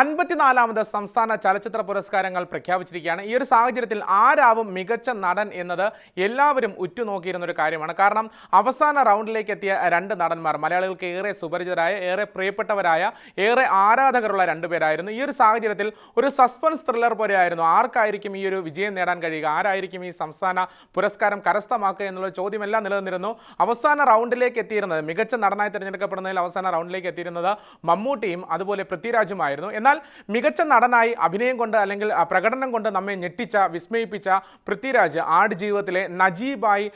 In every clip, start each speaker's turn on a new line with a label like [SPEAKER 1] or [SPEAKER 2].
[SPEAKER 1] അൻപത്തിനാലാമത് സംസ്ഥാന ചലച്ചിത്ര പുരസ്കാരങ്ങൾ പ്രഖ്യാപിച്ചിരിക്കുകയാണ്. ഈ ഒരു സാഹചര്യത്തിൽ ആരാവും മികച്ച നടൻ എന്നത് എല്ലാവരും ഉറ്റുനോക്കിയിരുന്ന ഒരു കാര്യമാണ്. കാരണം അവസാന റൗണ്ടിലേക്ക് എത്തിയ രണ്ട് നടന്മാർ മലയാളികൾക്ക് ഏറെ സുപരിചിതരായ ഏറെ പ്രിയപ്പെട്ടവരായ ഏറെ ആരാധകരുള്ള രണ്ടുപേരായിരുന്നു ഈ ഒരു സാഹചര്യത്തിൽ ഒരു സസ്പെൻസ് ത്രില്ലർ പോലെയായിരുന്നു. ആർക്കായിരിക്കും ഈ ഒരു വിജയം നേടാൻ കഴിയുക? ആരായിരിക്കും ഈ സംസ്ഥാന പുരസ്കാരം കരസ്ഥമാക്കുക എന്നുള്ള ചോദ്യമെല്ലാം നിലനിന്നിരുന്നു. അവസാന റൗണ്ടിലേക്ക് എത്തിയിരുന്നത് മികച്ച നടനായി തിരഞ്ഞെടുക്കപ്പെടുന്നതിൽ അവസാന റൗണ്ടിലേക്ക് എത്തിയിരുന്നത് മമ്മൂട്ടിയും അതുപോലെ പൃഥ്വിരാജുമായിരുന്നു. എന്നാൽ മികച്ച നടനായി അഭിനയം കൊണ്ട് അല്ലെങ്കിൽ പ്രകടനം കൊണ്ട് നമ്മെ ഞെട്ടിച്ച വിസ്മയിപ്പിച്ച പൃഥ്വിരാജ് ആട് ജീവിതത്തിലെ നജീബായി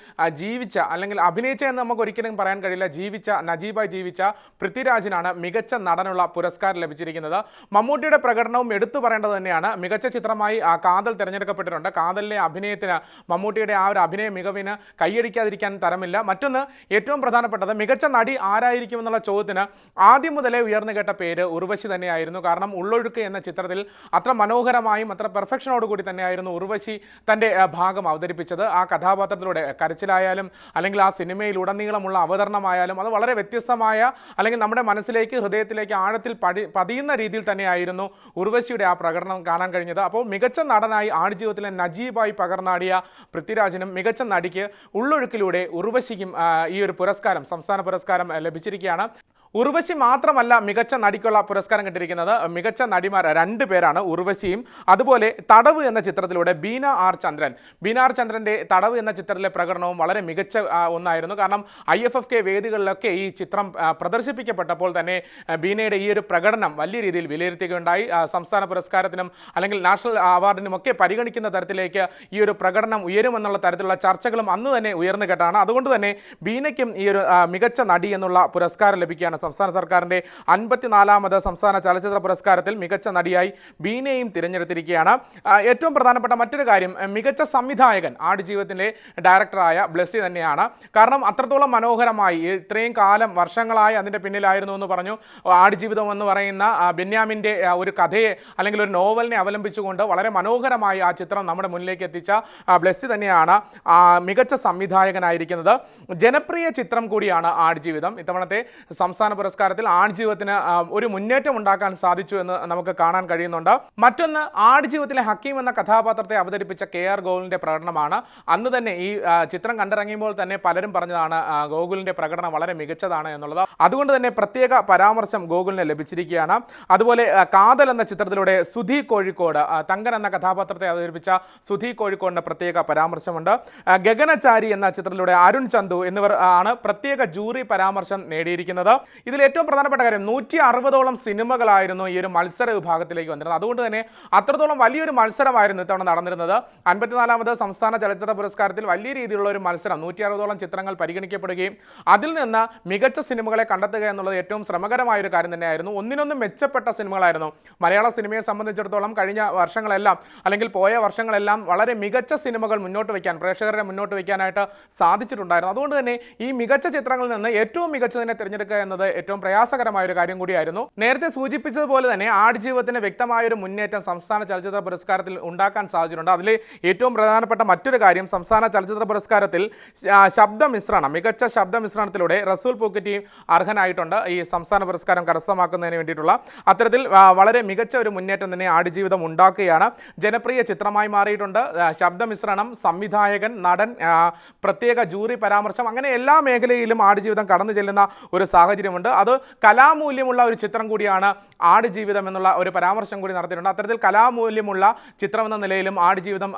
[SPEAKER 1] ജീവിച്ച അല്ലെങ്കിൽ അഭിനയിച്ച എന്ന് നമുക്ക് ഒരിക്കലും പറയാൻ കഴിയില്ല. ജീവിച്ച നജീബായി ജീവിച്ച പൃഥ്വിരാജിനാണ് മികച്ച നടനുള്ള പുരസ്കാരം ലഭിച്ചിരിക്കുന്നത്. മമ്മൂട്ടിയുടെ പ്രകടനവും എടുത്തു പറയേണ്ടത് തന്നെയാണ്. മികച്ച ചിത്രമായി കാതൽ തിരഞ്ഞെടുക്കപ്പെട്ടിട്ടുണ്ട്. കാതലിലെ അഭിനയത്തിന് മമ്മൂട്ടിയുടെ ആ ഒരു അഭിനയ മികവിന് കൈയടിക്കാതിരിക്കാൻ തരമില്ല. മറ്റൊന്ന് ഏറ്റവും പ്രധാനപ്പെട്ടത് മികച്ച നടി ആരായിരിക്കും എന്നുള്ള ചോദ്യത്തിന് ആദ്യം മുതലേ ഉയർന്നു കേട്ട പേര് ഉർവശി തന്നെയായിരുന്നു. കാരണം ഉള്ളൊഴുക്ക് എന്ന ചിത്രത്തിൽ അത്ര മനോഹരമായും അത്ര പെർഫെക്ഷനോടുകൂടി തന്നെയായിരുന്നു ഉർവശി തന്റെ ഭാഗം അവതരിപ്പിച്ചത്. ആ കഥാപാത്രത്തിലൂടെ കരച്ചിലായാലും അല്ലെങ്കിൽ ആ സിനിമയിലുടനീളമുള്ള അവതരണമായാലും അത് വളരെ വ്യത്യസ്തമായ അല്ലെങ്കിൽ നമ്മുടെ മനസ്സിലേക്ക് ഹൃദയത്തിലേക്ക് ആഴത്തിൽ പടി പതിയുന്ന രീതിയിൽ തന്നെയായിരുന്നു ഉർവശിയുടെ ആ പ്രകടനം കാണാൻ കഴിഞ്ഞത്. അപ്പോൾ മികച്ച നടനായി ആടുജീവിതത്തിലെ നജീബായി പകർന്നാടിയ പൃഥ്വിരാജിനും മികച്ച നടിക്ക് ഉള്ളൊഴുക്കിലൂടെ ഉർവശിക്കും ഈ ഒരു പുരസ്കാരം സംസ്ഥാന പുരസ്കാരം ലഭിച്ചിരിക്കുകയാണ്. ഉർവശി മാത്രമല്ല മികച്ച നടിക്കുള്ള പുരസ്കാരം കിട്ടിയിരിക്കുന്നത്. മികച്ച നടിമാർ രണ്ട് പേരാണ് ഉർവശിയും. അതുപോലെ തടവ് എന്ന ചിത്രത്തിലൂടെ ബീന ആർ ചന്ദ്രൻ. ബീന ആർ ചന്ദ്രന്റെ തടവ് എന്ന ചിത്രത്തിലെ പ്രകടനവും വളരെ മികച്ച ഒന്നായിരുന്നു. കാരണം ഐ എഫ് എഫ് കെ വേദികളിലൊക്കെ ഈ ചിത്രം പ്രദർശിപ്പിക്കപ്പെട്ടപ്പോൾ തന്നെ ബീനയുടെ ഈ ഒരു പ്രകടനം വലിയ രീതിയിൽ വിലയിരുത്തുകയുണ്ടായി. സംസ്ഥാന പുരസ്കാരത്തിനും അല്ലെങ്കിൽ നാഷണൽ അവാർഡിനും ഒക്കെ പരിഗണിക്കുന്ന തരത്തിലേക്ക് ഈ ഒരു പ്രകടനം ഉയരുമെന്നുള്ള തരത്തിലുള്ള ചർച്ചകളും അന്ന് തന്നെ ഉയർന്നു കേട്ടാണ്. അതുകൊണ്ട് തന്നെ ബീനയ്ക്കും ഈ ഒരു മികച്ച നടി എന്നുള്ള പുരസ്കാരം ലഭിക്കുകയാണ് സംസ്ഥാന സർക്കാരിന്റെ അൻപത്തിനാലാമത് സംസ്ഥാന ചലച്ചിത്ര പുരസ്കാരത്തിൽ മികച്ച നടിയായി ബീനയും തിരഞ്ഞെടുത്തിരിക്കുകയാണ്. ഏറ്റവും പ്രധാനപ്പെട്ട മറ്റൊരു കാര്യം മികച്ച സംവിധായകൻ ആടുജീവിതത്തിന്റെ ഡയറക്ടറായ ബ്ലെസ്സി തന്നെയാണ്. കാരണം അത്രത്തോളം മനോഹരമായി ഇത്രയും കാലം വർഷങ്ങളായി അതിന്റെ പിന്നിലായിരുന്നു എന്ന് പറഞ്ഞു. ആടുജീവിതം എന്ന് പറയുന്ന ബെന്യാമിന്റെ ഒരു കഥയെ അല്ലെങ്കിൽ ഒരു നോവലിനെ അവലംബിച്ചുകൊണ്ട് വളരെ മനോഹരമായി ആ ചിത്രം നമ്മുടെ മുന്നിലേക്ക് എത്തിച്ച ബ്ലെസ്സി തന്നെയാണ് മികച്ച സംവിധായകനായിരിക്കുന്നത്. ജനപ്രിയ ചിത്രം കൂടിയാണ് ആടുജീവിതം ഇത്തവണത്തെ സംസ്ഥാന പുരസ്കാരത്തിൽ ആടുജീവിതത്തിന് ആ, ഒരു മുന്നേറ്റം ഉണ്ടാക്കാൻ സാധിച്ചു എന്ന് നമുക്ക് കാണാൻ കഴിയുന്നുണ്ട്. മറ്റൊന്ന് ആടുജീവിതത്തിലെ ഹക്കീം എന്ന കഥാപാത്രത്തെ അവതരിപ്പിച്ച കെ ആർ ഗോകുലിന്റെ പ്രകടനമാണ്. അന്ന് തന്നെ ഈ ചിത്രം കണ്ടിറങ്ങിയപ്പോൾ തന്നെ പലരും പറഞ്ഞതാണ് ഗോകുലിന്റെ പ്രകടനം വളരെ മികച്ചതാണ് എന്നുള്ളത്. അതുകൊണ്ട് തന്നെ പ്രത്യേക പരാമർശം ഗോകുലിന് ലഭിച്ചിരിക്കുകയാണ്. അതുപോലെ കാതൽ എന്ന ചിത്രത്തിലൂടെ സുധി കോഴിക്കോട് തങ്കൻ എന്ന കഥാപാത്രത്തെ അവതരിപ്പിച്ച സുധി കോഴിക്കോടിന് പ്രത്യേക പരാമർശമുണ്ട്. ഗഗനചാരി എന്ന ചിത്രത്തിലൂടെ അരുൺ ചന്തു എന്നിവർ ആണ് പ്രത്യേക ജൂറി പരാമർശം നേടിയിരിക്കുന്നത്. ഇതിൽ ഏറ്റവും പ്രധാനപ്പെട്ട കാര്യം നൂറ്റി അറുപതോളം സിനിമകളായിരുന്നു ഈ ഒരു മത്സര വിഭാഗത്തിലേക്ക് വന്നിരുന്നത്. അതുകൊണ്ട് തന്നെ അത്രത്തോളം വലിയൊരു മത്സരമായിരുന്നു ഇത്തവണ നടന്നിരുന്നത്. അൻപത്തിനാലാമത് സംസ്ഥാന ചലച്ചിത്ര പുരസ്കാരത്തിൽ വലിയ രീതിയിലുള്ള ഒരു മത്സരം നൂറ്റി അറുപതോളം ചിത്രങ്ങൾ പരിഗണിക്കപ്പെടുകയും അതിൽ നിന്ന് മികച്ച സിനിമകളെ കണ്ടെത്തുക എന്നുള്ളത് ഏറ്റവും ശ്രമകരമായ ഒരു കാര്യം തന്നെയായിരുന്നു. ഒന്നിനൊന്നും മെച്ചപ്പെട്ട സിനിമകളായിരുന്നു. മലയാള സിനിമയെ സംബന്ധിച്ചിടത്തോളം കഴിഞ്ഞ വർഷങ്ങളെല്ലാം അല്ലെങ്കിൽ പോയ വർഷങ്ങളെല്ലാം വളരെ മികച്ച സിനിമകൾ മുന്നോട്ട് വയ്ക്കാൻ പ്രേക്ഷകരെ മുന്നോട്ട് വയ്ക്കാനായിട്ട് സാധിച്ചിട്ടുണ്ടായിരുന്നു. അതുകൊണ്ട് തന്നെ ഈ മികച്ച ചിത്രങ്ങളിൽ നിന്ന് ഏറ്റവും മികച്ചതിനെ തിരഞ്ഞെടുക്കുക എന്നത് ഏറ്റവും പ്രയാസകരമായ ഒരു കാര്യം കൂടിയായിരുന്നു. നേരത്തെ സൂചിപ്പിച്ചതുപോലെ തന്നെ ആടുജീവിതത്തിന് വ്യക്തമായ ഒരു മുന്നേറ്റം സംസ്ഥാന ചലച്ചിത്ര പുരസ്കാരത്തിൽ ഉണ്ടാക്കാൻ സാധിച്ചിട്ടുണ്ട്. അതിൽ ഏറ്റവും പ്രധാനപ്പെട്ട മറ്റൊരു കാര്യം സംസ്ഥാന ചലച്ചിത്ര പുരസ്കാരത്തിൽ ശബ്ദ മിശ്രണം മികച്ച ശബ്ദ മിശ്രണത്തിലൂടെ റസൂൽ പൂക്കറ്റി അർഹനായിട്ടുണ്ട്. ഈ സംസ്ഥാന പുരസ്കാരം കരസ്ഥമാക്കുന്നതിന് വേണ്ടിയിട്ടുള്ള അത്തരത്തിൽ വളരെ മികച്ച ഒരു മുന്നേറ്റം തന്നെ ആടുജീവിതം ഉണ്ടാക്കുകയാണ്. ജനപ്രിയ ചിത്രമായി മാറിയിട്ടുണ്ട്. ശബ്ദമിശ്രണം ശബ്ദ മിശ്രണം സംവിധായകൻ നടൻ പ്രത്യേക ജൂറി പരാമർശം അങ്ങനെ എല്ലാ മേഖലയിലും ആടുജീവിതം കടന്നു ചെല്ലുന്ന ഒരു സാഹചര്യമുണ്ട് അത് കലാമൂല്യമുള്ള ഒരു ചിത്രം കൂടിയാണ് ആട് ജീവിതം എന്നുള്ള ഒരു പരാമർശം കൂടി നടത്തിയിട്ടുണ്ട്. അത്തരത്തിൽ കലാമൂല്യമുള്ള ചിത്രം എന്ന നിലയിലും ആട് ജീവിതം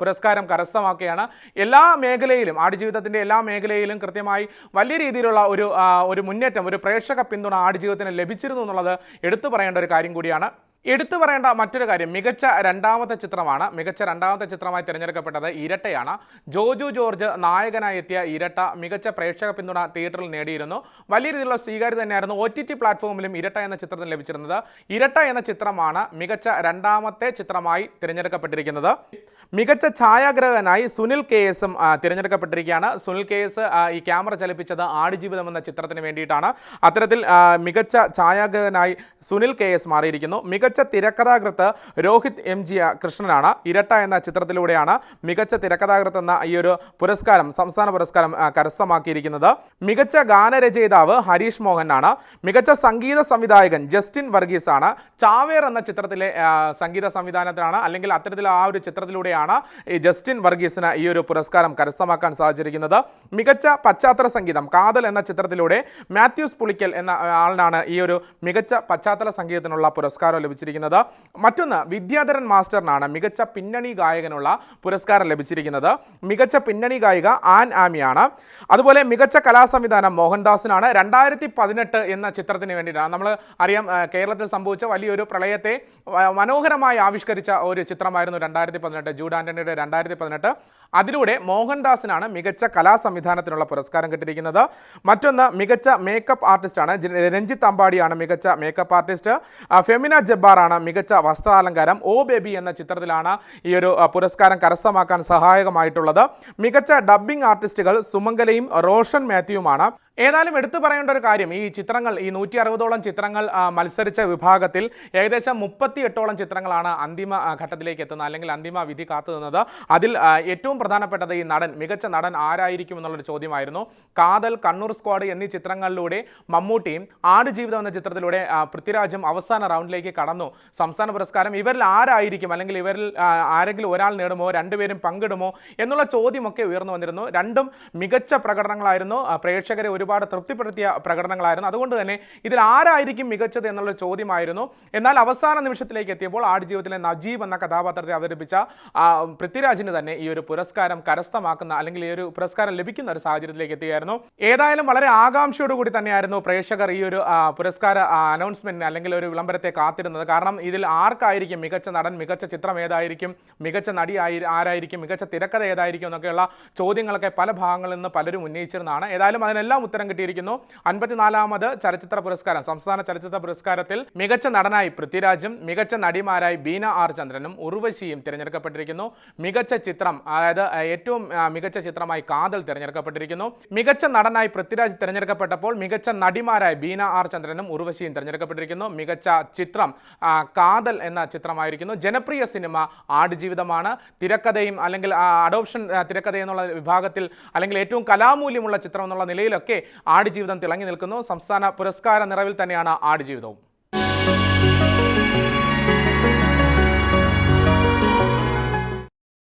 [SPEAKER 1] പുരസ്കാരം കരസ്ഥമാക്കുകയാണ്. എല്ലാ മേഖലയിലും ആട് ആടുജീവിതത്തിന്റെ എല്ലാ മേഖലയിലും കൃത്യമായി വലിയ രീതിയിലുള്ള ഒരു ഒരു മുന്നേറ്റം ഒരു പ്രേക്ഷക പിന്തുണ ആട് ജീവിതത്തിന് ലഭിച്ചിരുന്നു എന്നുള്ളത് എടുത്തു പറയേണ്ട ഒരു കാര്യം കൂടിയാണ്. എടുത്തു പറയേണ്ട മറ്റൊരു കാര്യം മികച്ച രണ്ടാമത്തെ ചിത്രമാണ് മികച്ച രണ്ടാമത്തെ ചിത്രമായി തിരഞ്ഞെടുക്കപ്പെട്ടത് ഇരട്ടയാണ്. ജോജു ജോർജ് നായകനായി എത്തിയ ഇരട്ട മികച്ച പ്രേക്ഷക പിന്തുണ തിയേറ്ററിൽ നേടിയിരുന്നു. വലിയ രീതിയിലുള്ള സ്വീകാര്യത തന്നെയായിരുന്നു ഒ ടി ടി പ്ലാറ്റ്ഫോമിലും ഇരട്ട എന്ന ചിത്രത്തിന് ലഭിച്ചിരുന്നത്. ഇരട്ട എന്ന ചിത്രമാണ് മികച്ച രണ്ടാമത്തെ ചിത്രമായി തിരഞ്ഞെടുക്കപ്പെട്ടിരിക്കുന്നത്. മികച്ച ഛായാഗ്രഹകനായി സുനിൽ കെ എസും തിരഞ്ഞെടുക്കപ്പെട്ടിരിക്കുകയാണ്. സുനിൽ കെ എസ് ഈ ക്യാമറ ചലിപ്പിച്ചത് ആടുജീവിതം എന്ന ചിത്രത്തിന് വേണ്ടിയിട്ടാണ്. അത്തരത്തിൽ മികച്ച ഛായാഗ്രഹകനായി സുനിൽ കെ എസ് മാറിയിരിക്കുന്നു. മികച്ച മികച്ച തിരക്കഥാകൃത്ത് രോഹിത് എം ജി കൃഷ്ണനാണ്. ഇരട്ട എന്ന ചിത്രത്തിലൂടെയാണ് മികച്ച തിരക്കഥാകൃത്ത് എന്ന ഈ ഒരു പുരസ്കാരം സംസ്ഥാന പുരസ്കാരം കരസ്ഥമാക്കിയിരിക്കുന്നത്. മികച്ച ഗാനരചയിതാവ് ഹരീഷ് മോഹനാണ്. മികച്ച സംഗീത സംവിധായകൻ ജസ്റ്റിൻ വർഗീസ് ആണ് ചാവേർ എന്ന ചിത്രത്തിലെ സംഗീത സംവിധാനത്തിലാണ്. അല്ലെങ്കിൽ അത്തരത്തിൽ ആ ഒരു ചിത്രത്തിലൂടെയാണ് ഈ ജസ്റ്റിൻ വർഗീസിന് ഈ ഒരു പുരസ്കാരം കരസ്ഥമാക്കാൻ സാധിച്ചിരിക്കുന്നത്. മികച്ച പശ്ചാത്തല സംഗീതം കാതൽ എന്ന ചിത്രത്തിലൂടെ മാത്യൂസ് പുളിക്കൽ എന്ന ആളിനാണ് ഈ ഒരു മികച്ച പശ്ചാത്തല സംഗീതത്തിനുള്ള പുരസ്കാരം ലഭിച്ചിരിക്കുന്നത്. മറ്റൊന്ന് വിദ്യാധരൻ മാസ്റ്ററിനാണ് മികച്ച പിന്നണി ഗായകനുള്ള പുരസ്കാരം ലഭിച്ചിരിക്കുന്നത്. മികച്ച പിന്നണി ഗായിക ആൻ ആമിയാണ്. അതുപോലെ മികച്ച കലാസംവിധാനം മോഹൻദാസിനാണ്. രണ്ടായിരത്തി പതിനെട്ട് എന്ന ചിത്രത്തിന് വേണ്ടിയിട്ടാണ് നമ്മൾ അറിയാം കേരളത്തിൽ സംഭവിച്ച വലിയൊരു പ്രളയത്തെ മനോഹരമായി ആവിഷ്കരിച്ച ഒരു ചിത്രമായിരുന്നു രണ്ടായിരത്തി പതിനെട്ട് ജൂഡ് ആന്റണിയുടെ രണ്ടായിരത്തി പതിനെട്ട് അതിലൂടെ മോഹൻദാസിനാണ് മികച്ച കലാസംവിധാനത്തിനുള്ള പുരസ്കാരം കിട്ടിയിരിക്കുന്നത്. മറ്റൊന്ന് മികച്ച മേക്കപ്പ് ആർട്ടിസ്റ്റാണ്. രഞ്ജിത്ത് അമ്പാടിയാണ് മികച്ച മേക്കപ്പ് ആർട്ടിസ്റ്റ്. ഫെമിന ഫെമിന ജബ്ബാറാണ് മികച്ച വസ്ത്രാലങ്കാരം ഓ ബേബി എന്ന ചിത്രത്തിലാണ് ഈ ഒരു പുരസ്കാരം കരസ്ഥമാക്കാൻ സഹായകമായിട്ടുള്ളത്. മികച്ച ഡബ്ബിംഗ് ആർട്ടിസ്റ്റുകൾ സുമംഗലയും റോഷൻ മാത്യുവുമാണ്. ഏതായാലും എടുത്തു പറയേണ്ട ഒരു കാര്യം ഈ ചിത്രങ്ങൾ ഈ നൂറ്റി അറുപതോളം ചിത്രങ്ങൾ മത്സരിച്ച വിഭാഗത്തിൽ ഏകദേശം മുപ്പത്തി എട്ടോളം ചിത്രങ്ങളാണ് അന്തിമ ഘട്ടത്തിലേക്ക് എത്തുന്നത്. അല്ലെങ്കിൽ അന്തിമ വിധി കാത്തു നിന്നത്. അതിൽ ഏറ്റവും പ്രധാനപ്പെട്ടത് ഈ നടൻ മികച്ച നടൻ ആരായിരിക്കും എന്നുള്ളൊരു ചോദ്യമായിരുന്നു. കാതൽ കണ്ണൂർ സ്ക്വാഡ് എന്നീ ചിത്രങ്ങളിലൂടെ മമ്മൂട്ടിയും ആടുജീവിതം എന്ന ചിത്രത്തിലൂടെ പൃഥ്വിരാജും അവസാന റൗണ്ടിലേക്ക് കടന്നു. സംസ്ഥാന പുരസ്കാരം ഇവരിൽ ആരായിരിക്കും? അല്ലെങ്കിൽ ഇവരിൽ ആരെങ്കിലും ഒരാൾ നേടുമോ? രണ്ടുപേരും പങ്കിടുമോ? എന്നുള്ള ചോദ്യമൊക്കെ ഉയർന്നു വന്നിരുന്നു. രണ്ടും മികച്ച പ്രകടനങ്ങളായിരുന്നു. പ്രേക്ഷകരെ പ്രേക്ഷകരെ ഒരുപാട് തൃപ്തിപ്പെടുത്തിയ പ്രകടനങ്ങളായിരുന്നു. അതുകൊണ്ട് തന്നെ ഇതിൽ ആരായിരിക്കും മികച്ചത് എന്നുള്ള ചോദ്യമായിരുന്നു. എന്നാൽ അവസാന നിമിഷത്തിലേക്ക് എത്തിയപ്പോൾ ആടുജീവിതത്തിലെ നജീബ് എന്ന കഥാപാത്രത്തെ അവതരിപ്പിച്ച പൃഥ്വിരാജിന് തന്നെ ഈ ഒരു പുരസ്കാരം കരസ്ഥമാക്കുന്ന അല്ലെങ്കിൽ ഈ ഒരു പുരസ്കാരം ലഭിക്കുന്ന ഒരു സാഹചര്യത്തിലേക്ക് എത്തിയായിരുന്നു. ഏതായാലും വളരെ ആകാംക്ഷയോടുകൂടി തന്നെയായിരുന്നു പ്രേക്ഷകർ ഈ ഒരു പുരസ്കാര അനൗൺസ്മെന്റിന് അല്ലെങ്കിൽ ഒരു വിളംബരത്തെ കാത്തിരുന്നത്. കാരണം ഇതിൽ ആർക്കായിരിക്കും മികച്ച നടൻ മികച്ച ചിത്രം ഏതായിരിക്കും മികച്ച നടി ആയി ആരായിരിക്കും മികച്ച തിരക്കഥ ഏതായിരിക്കും എന്നൊക്കെയുള്ള ചോദ്യങ്ങളൊക്കെ പല ഭാഗങ്ങളിൽ നിന്ന് പലരും ഉന്നയിച്ചിരുന്നതാണ്. ഏതായാലും അതിനെല്ലാം ഉത്തരം കിട്ടിയിരിക്കുന്നു. അൻപത്തിനാലാമത് ചലച്ചിത്ര പുരസ്കാരം. സംസ്ഥാന ചലച്ചിത്ര പുരസ്കാരത്തിൽ മികച്ച നടനായി പൃഥ്വിരാജും മികച്ച നടിമാരായി ബീന ആർ ചന്ദ്രനും ഉർവശിയും തിരഞ്ഞെടുക്കപ്പെട്ടിരിക്കുന്നു. മികച്ച ചിത്രം അതായത് ഏറ്റവും മികച്ച ചിത്രമായി കാതൽ തിരഞ്ഞെടുക്കപ്പെട്ടിരിക്കുന്നു. മികച്ച നടനായി പൃഥ്വിരാജ് തിരഞ്ഞെടുക്കപ്പെട്ടപ്പോൾ മികച്ച നടിമാരായി ബീന ആർ ചന്ദ്രനും ഉർവശിയും തിരഞ്ഞെടുക്കപ്പെട്ടിരിക്കുന്നു. മികച്ച ചിത്രം കാതൽ എന്ന ചിത്രമായിരിക്കുന്നു. ജനപ്രിയ സിനിമ ആടുജീവിതമാണ്. തിരക്കഥയും അല്ലെങ്കിൽ അഡോപ്ഷൻ തിരക്കഥ എന്നുള്ള വിഭാഗത്തിൽ അല്ലെങ്കിൽ ഏറ്റവും കലാമൂല്യമുള്ള ചിത്രം എന്നുള്ള നിലയിലൊക്കെ ആടുജീവിതം തിളങ്ങി നിൽക്കുന്നു. സംസ്ഥാന പുരസ്കാര നിറവിൽ തന്നെയാണ് ആടുജീവിതവും.